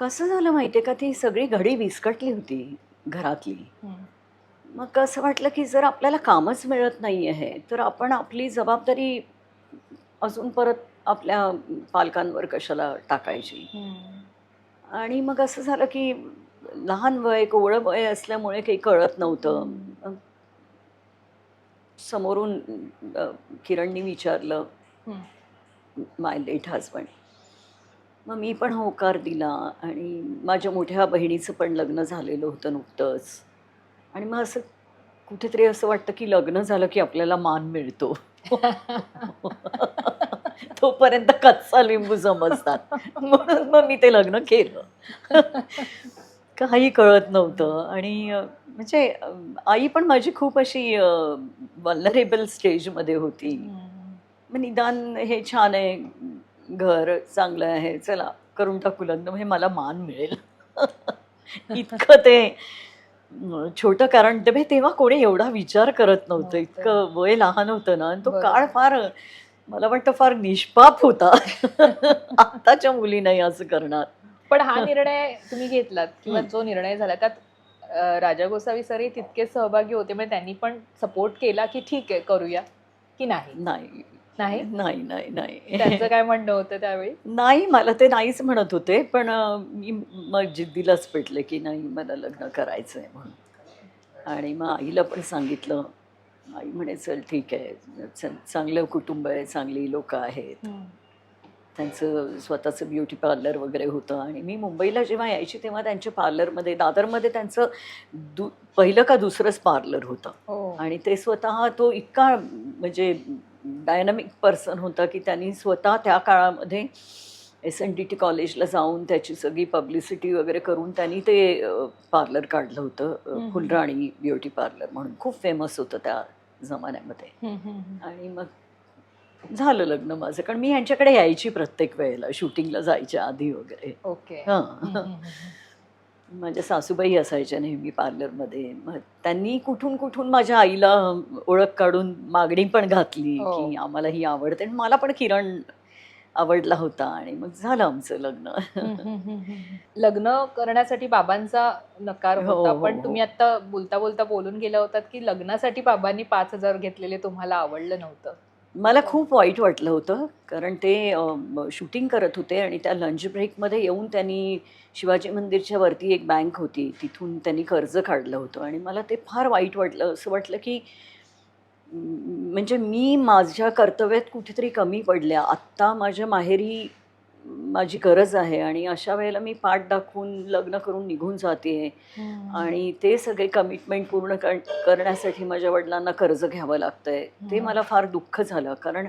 कसं झालं माहितीये का? ती सगळी घडी विस्कटली होती घरातली. मग असं वाटलं की जर आपल्याला कामच मिळत नाही आहे तर आपण आपली जबाबदारी अजून परत आपल्या पालकांवर कशाला टाकायची? आणि मग असं झालं की लहान वय कोवळं वय असल्यामुळे काही कळत नव्हतं. समोरून किरणनी विचारलं माय लेट हजबंड मग मी पण होकार दिला आणि माझ्या मोठ्या बहिणीचं पण लग्न झालेलं होतं नुकतंच. आणि मग असं कुठेतरी असं वाटतं की लग्न झालं की आपल्याला मान मिळतो. तोपर्यंत कच्चा लिंबू समजतात म्हणून मग मी ते लग्न केलं. काही कळत नव्हतं. आणि म्हणजे आई पण माझी खूप अशी वल्नरेबल स्टेजमध्ये होती. मग निदान हे छान आहे. घर चांगलं आहे चला करून टाकू लग्न म्हणजे मला मान मिळेल. इतकं ते छोटं कारण ते म्हणजे तेव्हा कोणी एवढा विचार करत नव्हतं. इतकं वय लहान होतं ना आणि तो. काळ फार मला वाटतं फार निष्पाप होता. आत्ताच्या मुली नाही असं करणार. पण हा निर्णय तुम्ही घेतलात किंवा. जो निर्णय झाला त्यात राजा गोसावी सरही तितकेच सहभागी होते म्हणजे त्यांनी पण सपोर्ट केला की ठीक आहे करूया की नाही? नाही. नाही? नाही नाही नाही. त्यांचं काय म्हणणं होतं त्यावेळी? नाही मला ते नाहीच म्हणत होते पण मी मग जिद्दीलाच पेटले की नाही मला लग्न करायचं आहे म्हणून. आणि मग आईला पण सांगितलं आई म्हणे चल ठीक आहे चांगलं कुटुंब आहे चांगली लोकं आहेत. त्यांचं स्वतःचं ब्युटी पार्लर वगैरे होतं आणि मी मुंबईला जेव्हा यायची तेव्हा त्यांच्या पार्लरमध्ये दादरमध्ये त्यांचं दु पहिलं का दुसरंच पार्लर होतं. हो. आणि ते स्वतः तो इतका म्हणजे डायनामिक पर्सन होता की त्यांनी स्वतः त्या काळामध्ये एस एन डी टी कॉलेजला जाऊन त्याची सगळी पब्लिसिटी वगैरे करून त्यांनी ते पार्लर काढलं होतं. फुलराणी ब्युटी पार्लर म्हणून. खूप फेमस होतं त्या जमान्यामध्ये. आणि मग झालं लग्न माझं. कारण मी यांच्याकडे यायची प्रत्येक वेळेला. शूटिंगला जायच्या आधी वगैरे. ओके. हां. माझ्या सासूबाई असायच्या नेहमी पार्लरमध्ये मग त्यांनी कुठून कुठून माझ्या आईला ओळख काढून मागणी पण घातली हो. की आम्हाला ही आवडते आणि मला पण किरण आवडला होता आणि मग झालं आमचं लग्न. लग्न करण्यासाठी बाबांचा नकार हो, होता हो, पण हो. तुम्ही आता बोलता बोलता बोलून गेला होतात की लग्नासाठी बाबांनी पाच हजार घेतलेले तुम्हाला आवडलं नव्हतं मला खूप वाईट वाटलं होतं कारण ते शूटिंग करत होते आणि त्या लंच ब्रेकमध्ये येऊन त्यांनी शिवाजी मंदिरच्या वरती एक बँक होती. तिथून त्यांनी कर्ज काढलं होतं आणि मला ते फार वाईट वाटलं. असं वाटलं की म्हणजे मी माझ्या कर्तव्यात कुठेतरी कमी पडल्या. आत्ता माझ्या माहेरी माझी गरज आहे आणि अशा वेळेला मी पाठ दाखवून लग्न करून निघून जाते. आणि ते सगळे कमिटमेंट पूर्ण कर करण्यासाठी माझ्या वडिलांना कर्ज घ्यावं लागतंय. ते. मला फार दुःख झालं. कारण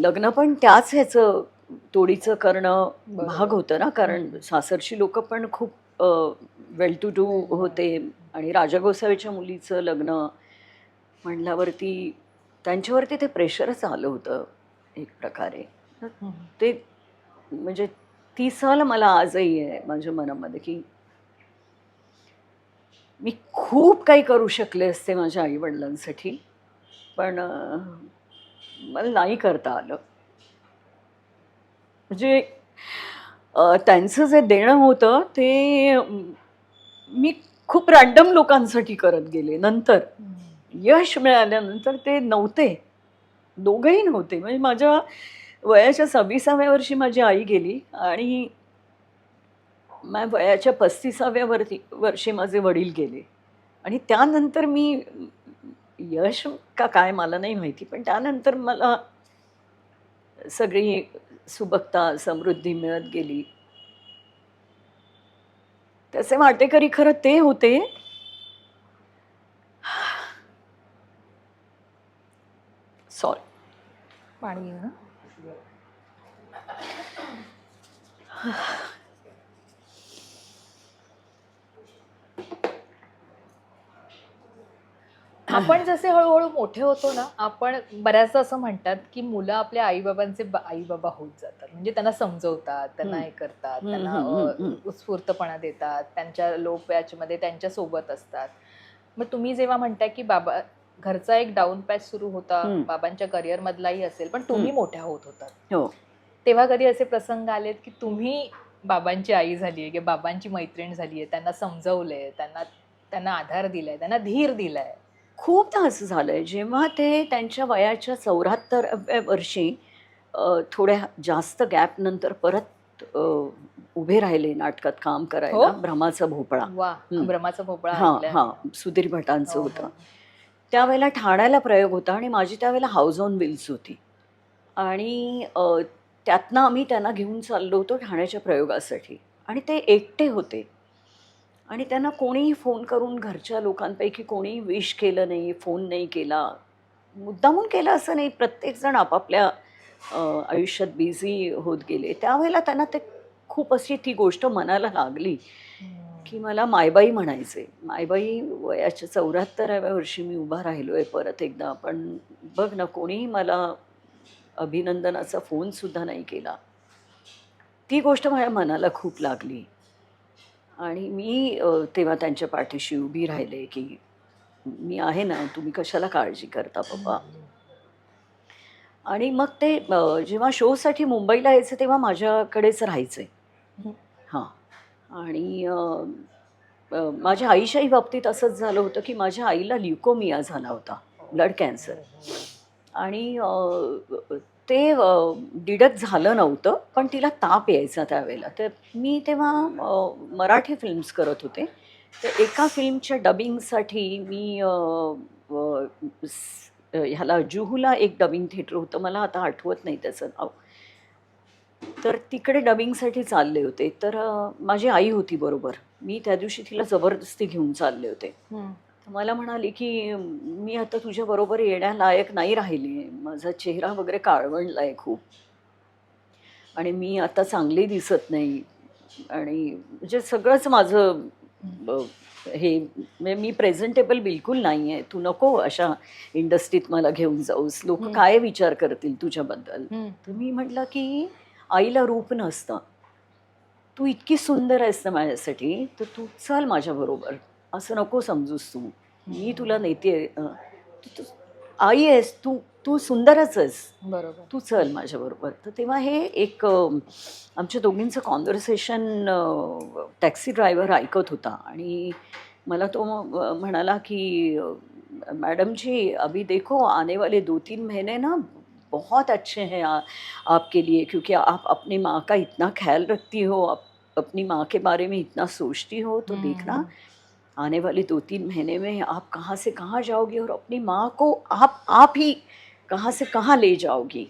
लग्न पण त्याच ह्याचं तोडीचं करणं. भाग होतं ना. कारण सासरची लोक पण खूप वेल टू डू होते. आणि राजा गोसावीच्या मुलीचं लग्न म्हणल्यावरती त्यांच्यावरती ते प्रेशरच आलं होतं एक प्रकारे. ते म्हणजे ती सल मला आजही आहे माझ्या मनामध्ये की मी खूप काही करू शकले असते माझ्या आईवडिलांसाठी पण मला नाही करता आलं. म्हणजे त्यांचं जे देणं होतं ते मी खूप रॅन्डम लोकांसाठी करत गेले. नंतर यश मिळाल्यानंतर ते नव्हते. दोघंही नव्हते. म्हणजे माझ्या वयाच्या सव्वीसाव्या वर्षी माझी आई गेली आणि मा वयाच्या पस्तीसाव्या वरती वर्षी माझे वडील गेले. आणि त्यानंतर मी यश का काय मला नाही माहिती पण त्यानंतर मला सगळी सुबकता समृद्धी मिळत गेली. त्याचे वाटेकरी खरं ते होते सॉरी पाणी घेऊ ना आपण जसे हळूहळू मोठे होतो ना आपण बऱ्याचदा असं म्हणतात की मुलं आपल्या आईबाबांचे आई बाबा होत जातात म्हणजे त्यांना समजवतात त्यांना. हे करतात त्यांना. उत्स्फूर्तपणा देतात त्यांच्या लो मध्ये त्यांच्यासोबत असतात मग तुम्ही जेव्हा म्हणताय की बाबा घरचा एक डाऊन पॅच सुरू होता. बाबांच्या करिअर मधलाही असेल पण तुम्ही. मोठ्या होत होतात हो तेव्हा कधी असे प्रसंग आलेत की तुम्ही बाबांची आई झाली आहे किंवा बाबांची मैत्रीण झाली आहे त्यांना समजवलंय त्यांना त्यांना आधार दिलाय त्यांना धीर दिलाय खूपदा असं झालंय जेव्हा ते त्यांच्या वयाच्या चौऱ्याहत्तराव्या वर्षी थोड्या जास्त गॅप नंतर परत उभे राहिले नाटकात काम करायला हो? भ्रमाचा भोपळा. ब्रह्माचा भोपळा हां. हां सुधीर भटांचं हो, होतं हो. त्यावेळेला ठाण्याला प्रयोग होता आणि माझी त्यावेळेला हाऊस ऑन व्हील्स होती आणि त्यातनं आम्ही त्यांना घेऊन चाललो होतो ठाण्याच्या प्रयोगासाठी आणि ते एकटे होते आणि त्यांना कोणीही फोन करून घरच्या लोकांपैकी कोणीही विश केलं नाही फोन नाही केला. मुद्दामून केलं असं नाही प्रत्येकजण आपापल्या आयुष्यात बिझी होत गेले. त्यावेळेला त्यांना ते खूप अशी ती गोष्ट मनाला लागली. की मला मायबाई म्हणायचे. मायबाई वयाच्या चौऱ्याहत्तराव्या वर्षी मी उभा राहिलो आहे परत एकदा पण बघ ना कोणीही मला अभिनंदनाचा फोनसुद्धा नाही केला. ती गोष्ट माझ्या मनाला खूप लागली. आणि मी तेव्हा त्यांच्या पाठीशी उभी राहिले की मी आहे ना तुम्ही कशाला काळजी करता बाबा? आणि मग ते जेव्हा शोसाठी मुंबईला यायचे तेव्हा माझ्याकडेच राहायचे. हं. आणि माझ्या आईच्याही बाबतीत असंच झालं होतं की माझ्या आईला ल्युकोमिया झाला होता ब्लड कॅन्सर. आणि ते डिडक्ट झालं नव्हतं पण तिला ताप यायचा त्यावेळेला. तर मी तेव्हा मराठी फिल्म्स करत होते. तर एका फिल्मच्या डबिंगसाठी मी ह्याला जुहूला एक डबिंग थिएटर होतं. मला आता आठवत नाही त्याचं नाव. तर तिकडे डबिंगसाठी चालले होते. तर माझी आई होती बरोबर. मी त्या दिवशी तिला जबरदस्ती घेऊन चालले होते. मला म्हणाली की मी आता तुझ्याबरोबर येण्यालायक नाही राहिली. माझा चेहरा वगैरे काळवणला आहे खूप. आणि मी आता चांगली दिसत नाही. आणि म्हणजे सगळंच माझं हे म्हणजे मी प्रेझेंटेबल बिलकुल नाही आहे तू नको अशा इंडस्ट्रीत मला घेऊन जाऊस. लोक. काय विचार करतील तुझ्याबद्दल. तर मी म्हटलं की आईला रूप नसतं. तू इतकी सुंदर आहेस ना माझ्यासाठी. तर तू चल माझ्याबरोबर असं नको समजूस तू. मी तुला नेते आई आहेस तू तू सुंदरच आहेस. बरोबर. तू चल माझ्याबरोबर. तर तेव्हा हे एक आमच्या दोघींचं कॉन्व्हर्सेशन टॅक्सी ड्रायव्हर ऐकत होता. आणि मला तो म्हणाला की मैडम जी अभी देखो आने वाले दो तीन महीने ना बहुत अच्छे हैं आ, आपके लिए क्योंकि आप अपनी माँ का इतना ख्याल रखती हो आप अपनी माँ के बारे में इतना सोचती हो तो देखना आने वाले दो तीन महीने में आप कहाँ से कहाँ जाओगी और अपनी माँ को आप आप ही कहाँ से कहाँ ले जाओगी?